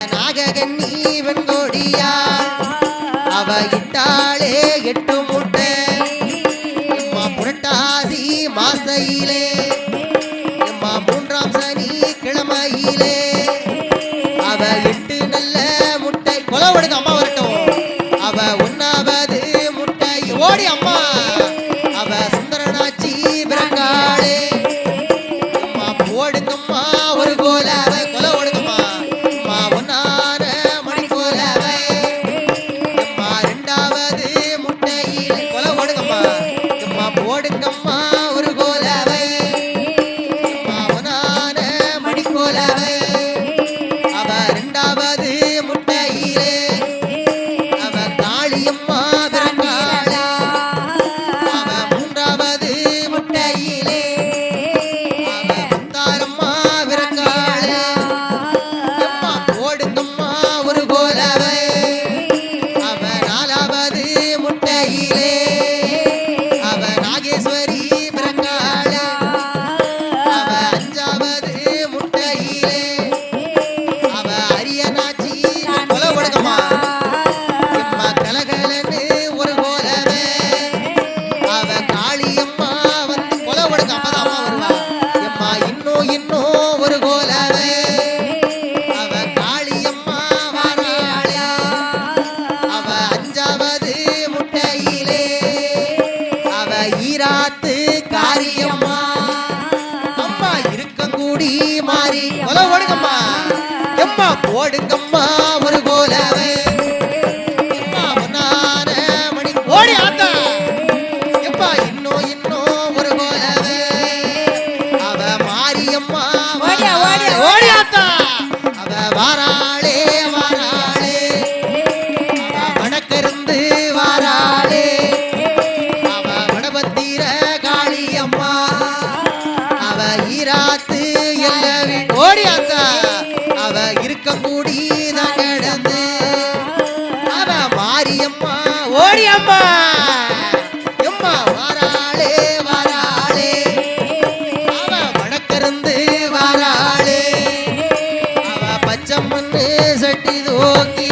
நாககன்னி வெண்கொடியா அவ இட்டாளே எட்டு முட்டை. புரட்டாசி மாசையிலே அம்மா மூன்றாம் சனி கிழமையிலே. அவ எட்டு நல்ல முட்டை. கொலை ஒடுங்க அம்மா வரட்டும். அவ ஒன்னாவது முட்டை. ஓடி அம்மா. அவ சுந்தரனாச்சி பிறங்காளே அம்மா போடுங்கம்மா ஒரு கோலாவை ஒடுக்கம் தான் கிடந்து. அவ மாரியம்மா ஓடியம்மா. எம்மா வாராளே வாராளே. அவ வடக்கருந்து வாராளே. அவ பச்சம்மன்னு சட்டி தோக்கி.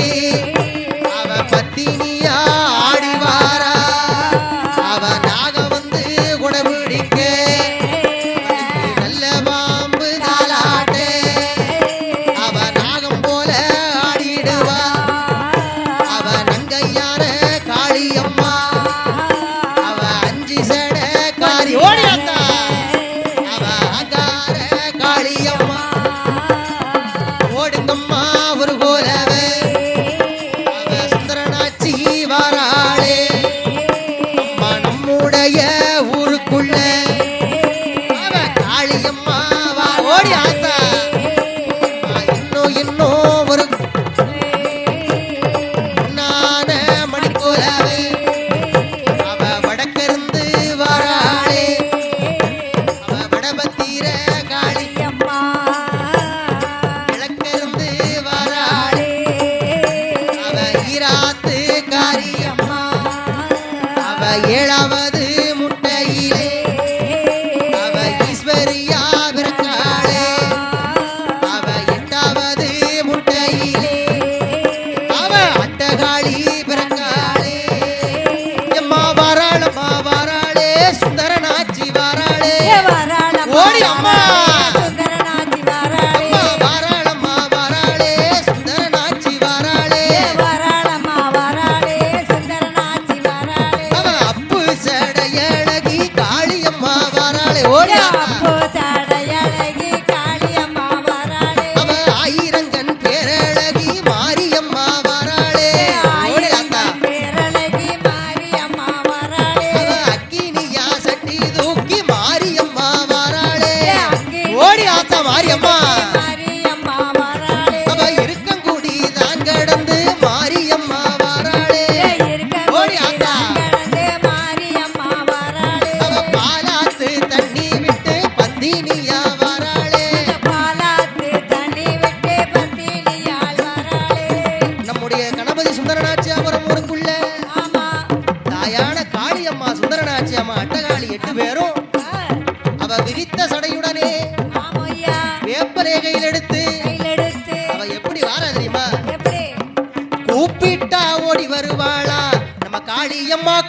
மணியம்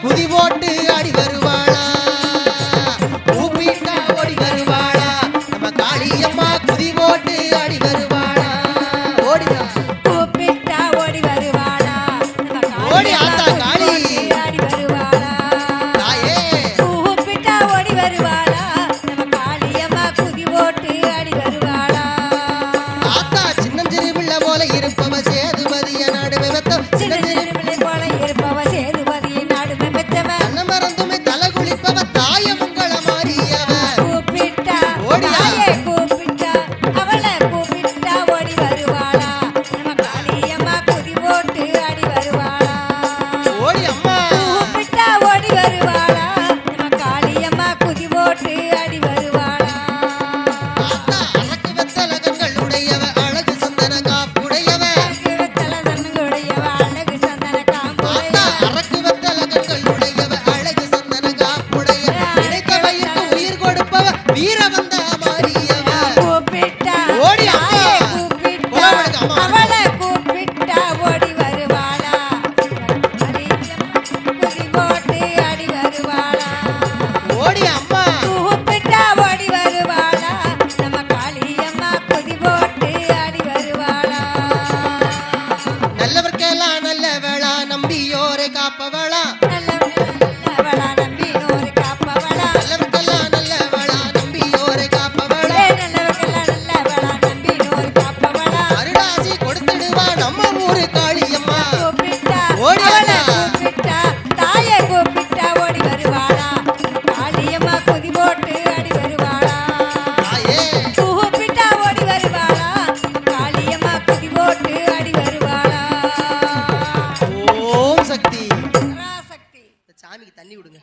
குதி போட்டு அடி வருவாளா? பூமிட்டா ஓடி வருவாளா? நம்ம காளியம்மா குதி போட்டு அடி வருவாள்? பெரியோரை காப்பவளா. நல்லவளா தள்ளி விடுங்க